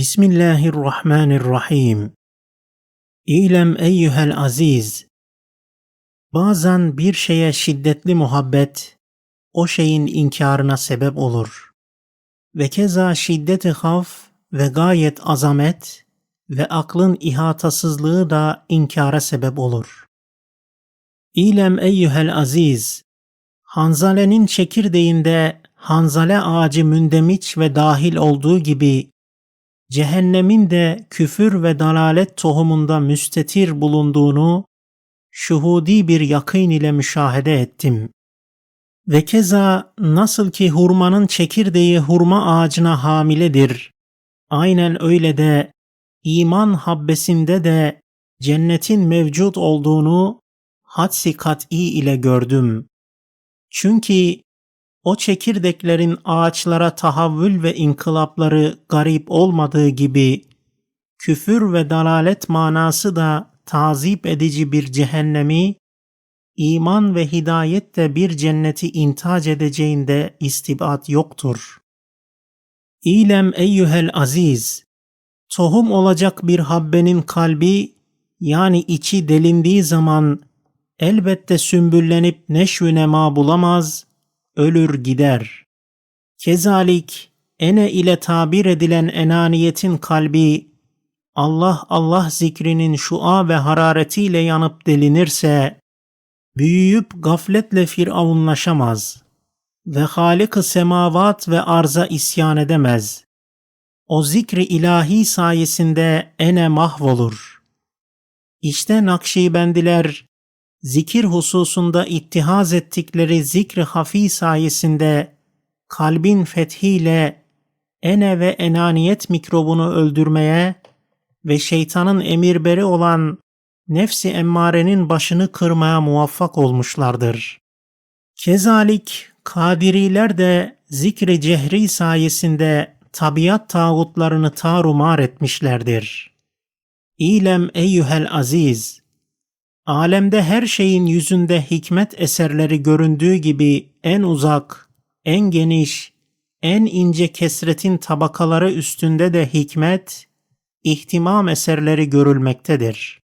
Bismillahirrahmanirrahim. İlem eyyühel aziz. Bazen bir şeye şiddetli muhabbet o şeyin inkarına sebep olur. Ve keza şiddeti haf ve gayet azamet ve aklın ihatasızlığı da inkara sebep olur. İlem eyyühel aziz. Hanzalenin çekirdeğinde hanzale ağacı mündemiç ve dahil olduğu gibi cehennemin de küfür ve dalalet tohumunda müstetir bulunduğunu şuhudi bir yakın ile müşahede ettim. Ve keza nasıl ki hurmanın çekirdeği hurma ağacına hamiledir, aynen öyle de iman habbesinde de cennetin mevcut olduğunu hadsi kat'i ile gördüm. Çünkü o çekirdeklerin ağaçlara tahavvül ve inkılapları garip olmadığı gibi küfür ve dalalet manası da tazip edici bir cehennemi, iman ve hidayette bir cenneti intac edeceğinde istibat yoktur. İlem eyyühel aziz, tohum olacak bir habbenin kalbi yani içi delindiği zaman elbette sümbüllenip neşvü nema bulamaz, ölür gider. Kezalik ene ile tabir edilen enaniyetin kalbi Allah Allah zikrinin şua ve hararetiyle yanıp delinirse büyüyüp gafletle firavunlaşamaz ve Halik-ı semavat ve arza isyan edemez. O zikri ilahi sayesinde ene mahvolur. İşte Nakşibendiler zikir hususunda ittihaz ettikleri zikri hafi sayesinde kalbin fethiyle ene ve enaniyet mikrobunu öldürmeye ve şeytanın emirberi olan nefsi emmarenin başını kırmaya muvaffak olmuşlardır. Kezalik Kadiriler de zikri cehri sayesinde tabiat tağutlarını tarumar etmişlerdir. İlem eyyühel aziz, alemde her şeyin yüzünde hikmet eserleri göründüğü gibi en uzak, en geniş, en ince kesretin tabakaları üstünde de hikmet, ihtimam eserleri görülmektedir.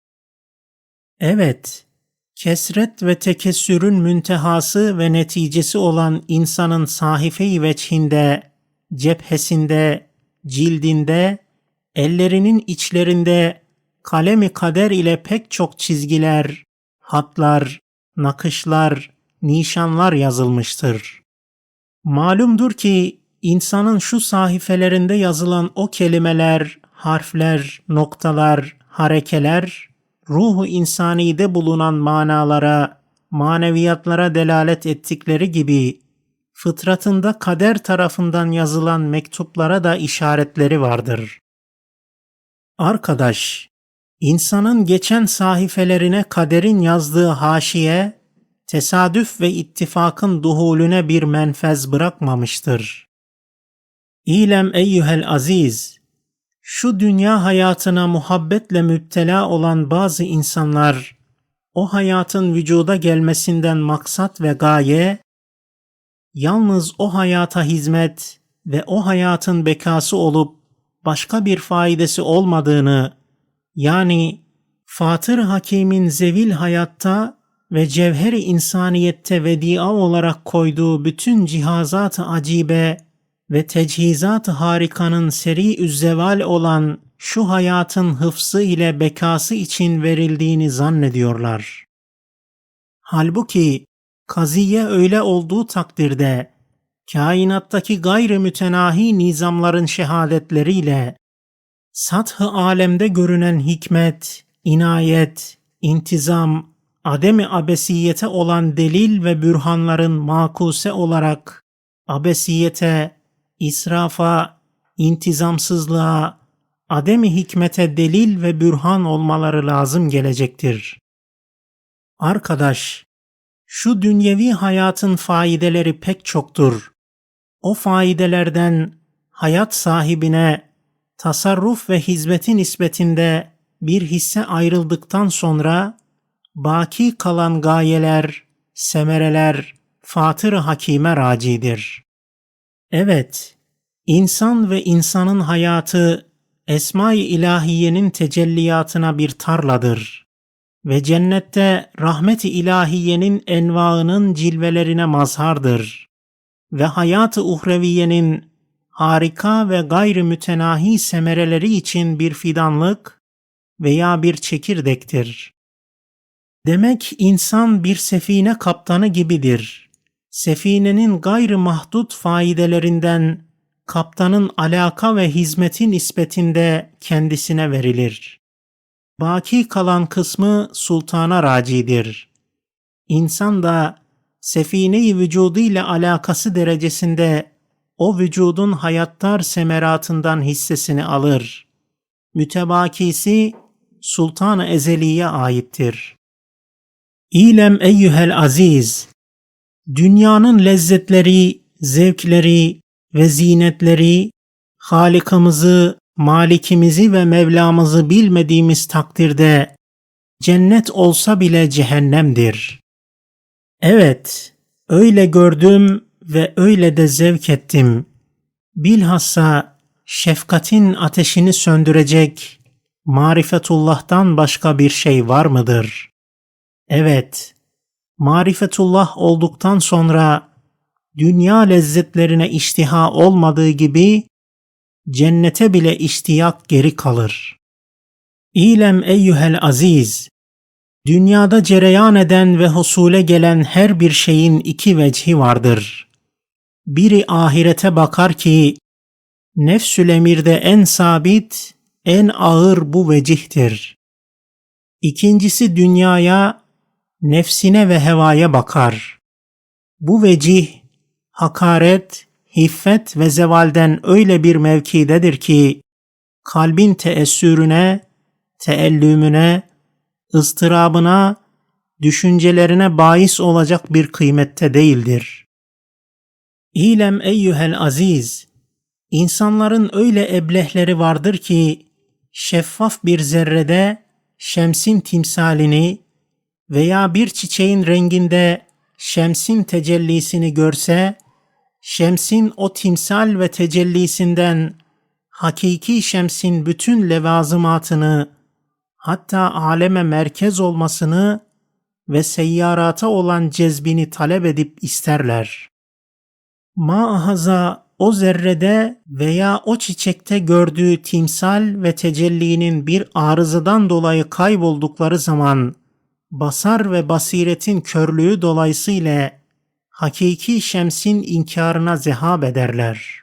Evet, kesret ve tekessürün müntehası ve neticesi olan insanın sahife-i veçhinde, cephesinde, cildinde, ellerinin içlerinde kalemi kader ile pek çok çizgiler, hatlar, nakışlar, nişanlar yazılmıştır. Malumdur ki insanın şu sahifelerinde yazılan o kelimeler, harfler, noktalar, harekeler ruhu insanide bulunan manalara, maneviyatlara delalet ettikleri gibi fıtratında kader tarafından yazılan mektuplara da işaretleri vardır. Arkadaş, insanın geçen sahifelerine kaderin yazdığı haşiye, tesadüf ve ittifakın duhulüne bir menfez bırakmamıştır. İlem eyyühel aziz, şu dünya hayatına muhabbetle müptela olan bazı insanlar o hayatın vücuda gelmesinden maksat ve gaye yalnız o hayata hizmet ve o hayatın bekası olup başka bir faidesi olmadığını yani Fatır Hakim'in zevil hayatta ve cevheri insaniyette vedia olarak koyduğu bütün cihazat-ı acibe ve techizat-ı harikanın seri üzzeval olan şu hayatın hıfzı ile bekası için verildiğini zannediyorlar. Halbuki kaziye öyle olduğu takdirde kainattaki gayri mütenahi nizamların şehadetleriyle sath-ı alemde görünen hikmet, inayet, intizam, ademi abesiyete olan delil ve bürhanların makuse olarak abesiyete israfa, intizamsızlığa, ademi hikmete delil ve bürhan olmaları lazım gelecektir. Arkadaş, şu dünyevi hayatın faydeleri pek çoktur. O faydelerden hayat sahibine tasarruf ve hizmetin nispetinde bir hisse ayrıldıktan sonra baki kalan gayeler, semereler fatır hakime racidir. Evet, insan ve insanın hayatı Esma-i İlahiye'nin tecelliyatına bir tarladır ve cennette rahmet-i ilahiyenin envaının cilvelerine mazhardır ve hayat-ı uhreviyenin harika ve gayrı mütenahi semereleri için bir fidanlık veya bir çekirdektir. Demek insan bir sefine kaptanı gibidir. Sefinenin gayrı mahdut faidelerinden kaptanın alaka ve hizmeti nispetinde kendisine verilir. Baki kalan kısmı sultana racidir. İnsan da sefine-i vücudu ile alakası derecesinde o vücudun hayattar semeratından hissesini alır. Mütebakisi sultan-ı ezeliye aittir. İlem eyyühel aziz, dünyanın lezzetleri, zevkleri ve zinetleri, Halikimizi, Malikimizi ve Mevlamızı bilmediğimiz takdirde cennet olsa bile cehennemdir. Evet, öyle gördüm ve öyle de zevk ettim. Bilhassa şefkatin ateşini söndürecek marifetullah'tan başka bir şey var mıdır? Evet, marifetullah olduktan sonra dünya lezzetlerine iştiha olmadığı gibi cennete bile iştiyak geri kalır. İlem eyyühel aziz, dünyada cereyan eden ve husule gelen her bir şeyin iki vecihi vardır. Biri ahirete bakar ki, nefsül emirde en sabit, en ağır bu vecihtir. İkincisi dünyaya, nefsine ve hevaya bakar. Bu vecih, hakaret, hiffet ve zevalden öyle bir mevkidedir ki, kalbin teessürüne, teellümüne, ıstırabına, düşüncelerine bahis olacak bir kıymette değildir. İlem eyyühel aziz, insanların öyle eblehleri vardır ki, şeffaf bir zerrede şemsin timsalini veya bir çiçeğin renginde şemsin tecellisini görse, şemsin o timsal ve tecellisinden hakiki şemsin bütün levazımatını hatta aleme merkez olmasını ve seyyarata olan cezbini talep edip isterler. Maahaza o zerrede veya o çiçekte gördüğü timsal ve tecellinin bir arızadan dolayı kayboldukları zaman basar ve basiretin körlüğü dolayısıyla hakiki şemsin inkarına zehab ederler.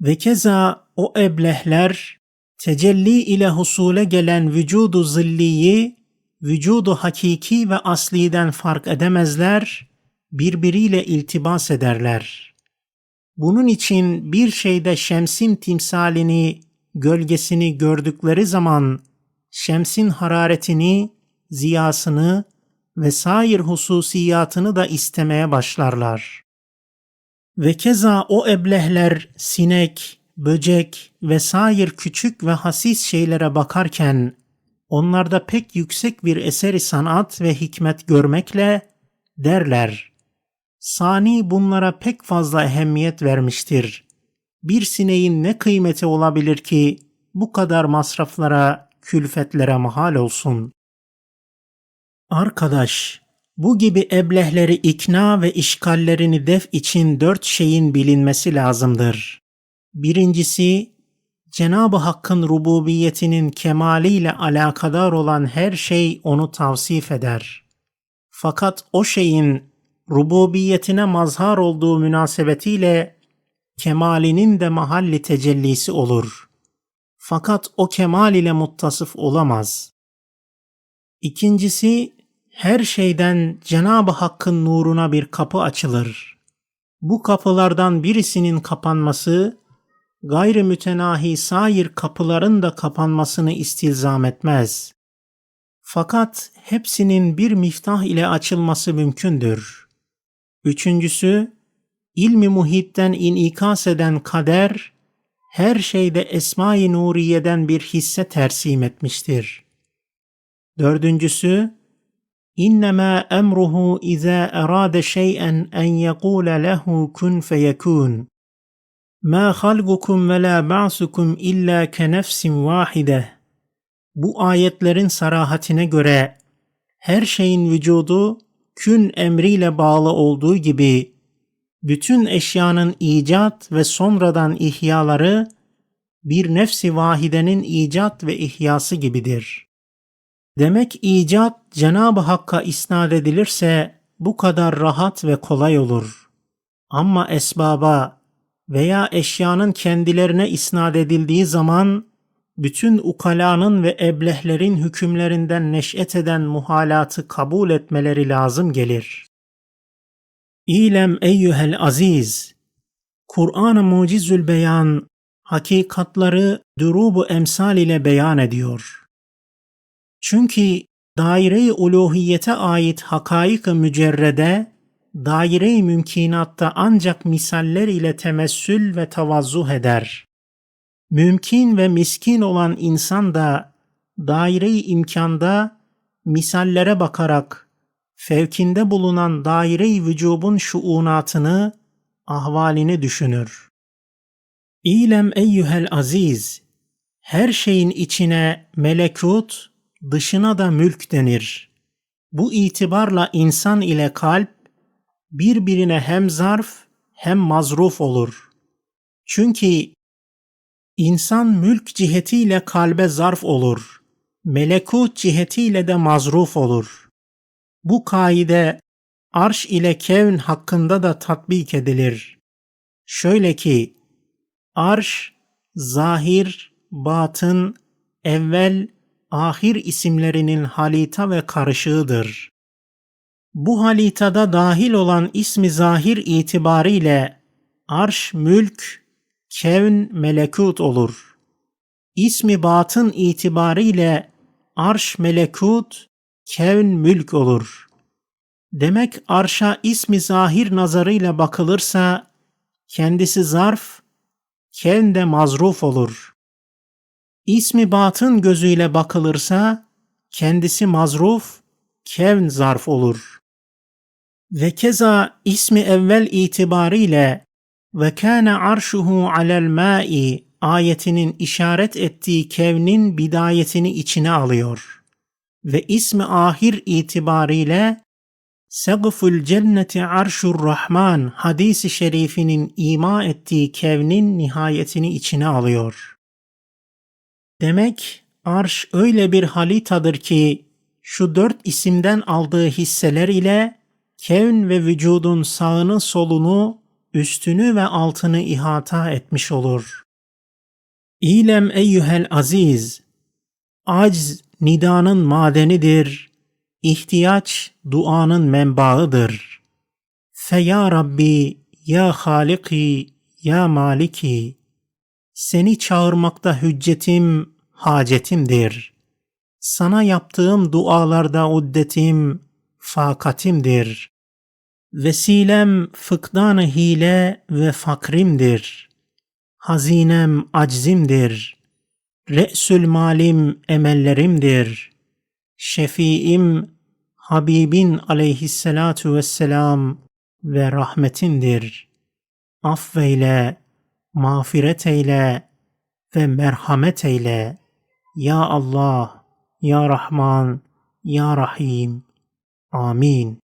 Ve keza o eblehler tecelli ile husule gelen vücudu zilliyi vücudu hakiki ve asliden fark edemezler, birbiriyle iltibas ederler. Bunun için bir şeyde şemsin timsalini, gölgesini gördükleri zaman şemsin hararetini, ziyasını ve sair hususiyatını da istemeye başlarlar. Ve keza o eblehler sinek, böcek ve sair küçük ve hasis şeylere bakarken onlarda pek yüksek bir eseri sanat ve hikmet görmekle derler. Sani bunlara pek fazla ehemmiyet vermiştir. Bir sineğin ne kıymeti olabilir ki bu kadar masraflara, külfetlere mahal olsun. Arkadaş, bu gibi eblehleri ikna ve işgallerini def için dört şeyin bilinmesi lazımdır. Birincisi, Cenab-ı Hakk'ın rububiyetinin kemaliyle alakadar olan her şey onu tavsif eder. Fakat o şeyin rububiyetine mazhar olduğu münasebetiyle kemalinin de mahalli tecellisi olur. Fakat o kemal ile muttasıf olamaz. İkincisi, her şeyden Cenab-ı Hakk'ın nuruna bir kapı açılır. Bu kapılardan birisinin kapanması, gayrı mütenahi sair kapıların da kapanmasını istilzam etmez. Fakat hepsinin bir miftah ile açılması mümkündür. Üçüncüsü, ilmi muhitten inikas eden kader, her şeyde Esma-i Nuriye'den bir hisse tersim etmiştir. Dördüncüsü, İnnemâ emruhu izâ erâde şey'en en yekûle lehu kun feyekûn. Ma halgukum ve la ba'sukum illa ke nefsin vahide. Bu ayetlerin sarahatine göre her şeyin vücudu kün emriyle bağlı olduğu gibi bütün eşyanın icat ve sonradan ihyaları bir nefsi vahidenin icat ve ihyası gibidir. Demek icat Cenab-ı Hakk'a isnat edilirse bu kadar rahat ve kolay olur. Ama esbaba veya eşyanın kendilerine isnat edildiği zaman bütün ukalanın ve eblehlerin hükümlerinden neş'et eden muhalatı kabul etmeleri lazım gelir. İlem eyyühel aziz, Kur'an-ı Mucizül Beyan hakikatları durubu emsal ile beyan ediyor. Çünkü daire-i uluhiyete ait hakaik-ı mücerrede, daire-i mümkinatta ancak misaller ile temessül ve tavazzuh eder. Mümkün ve miskin olan insan da daire-i imkanda misallere bakarak fevkinde bulunan daire-i vücubun şuunatını, ahvalini düşünür. İlem eyyühel aziz, her şeyin içine melekut, dışına da mülk denir. Bu itibarla insan ile kalp birbirine hem zarf hem mazruf olur. Çünkü insan mülk cihetiyle kalbe zarf olur. Melekut cihetiyle de mazruf olur. Bu kaide arş ile kevn hakkında da tatbik edilir. Şöyle ki arş, zahir, batın, evvel, ahir isimlerinin halita ve karışığıdır. Bu halitada dahil olan ismi zahir itibariyle arş mülk, kevn melekut olur. İsmi batın itibariyle arş melekut, kevn mülk olur. Demek arşa ismi zahir nazarıyla bakılırsa kendisi zarf, kevn de mazruf olur. İsmi batın gözüyle bakılırsa kendisi mazruf, kevn zarf olur. Ve keza ismi evvel itibariyle ve kâne arşuhu alel mâ'i ayetinin işaret ettiği kevnin bidayetini içine alıyor. Ve ismi ahir itibariyle Segful cenneti arşur rahman hadisi şerifinin ima ettiği kevnin nihayetini içine alıyor. Demek arş öyle bir halitadır ki şu dört isimden aldığı hisseler ile kevn ve vücudun sağını solunu, üstünü ve altını ihata etmiş olur. İlem eyyühel aziz, acz nidanın madenidir, ihtiyaç duanın menbaıdır. Fe ya Rabbi, ya Haliki, ya Maliki, seni çağırmakta hüccetim, hacetimdir. Sana yaptığım dualarda uddetim, fakatimdir. Vesilem fıkdan hile ve fakrimdir. Hazinem aczimdir. Re'sül malim emellerimdir. Şefiim Habibin aleyhissalatu vesselam ve rahmetindir. Affeyle, mağfiret eyle ve merhamet eyle. Ya Allah, Ya Rahman, Ya Rahim. Amin.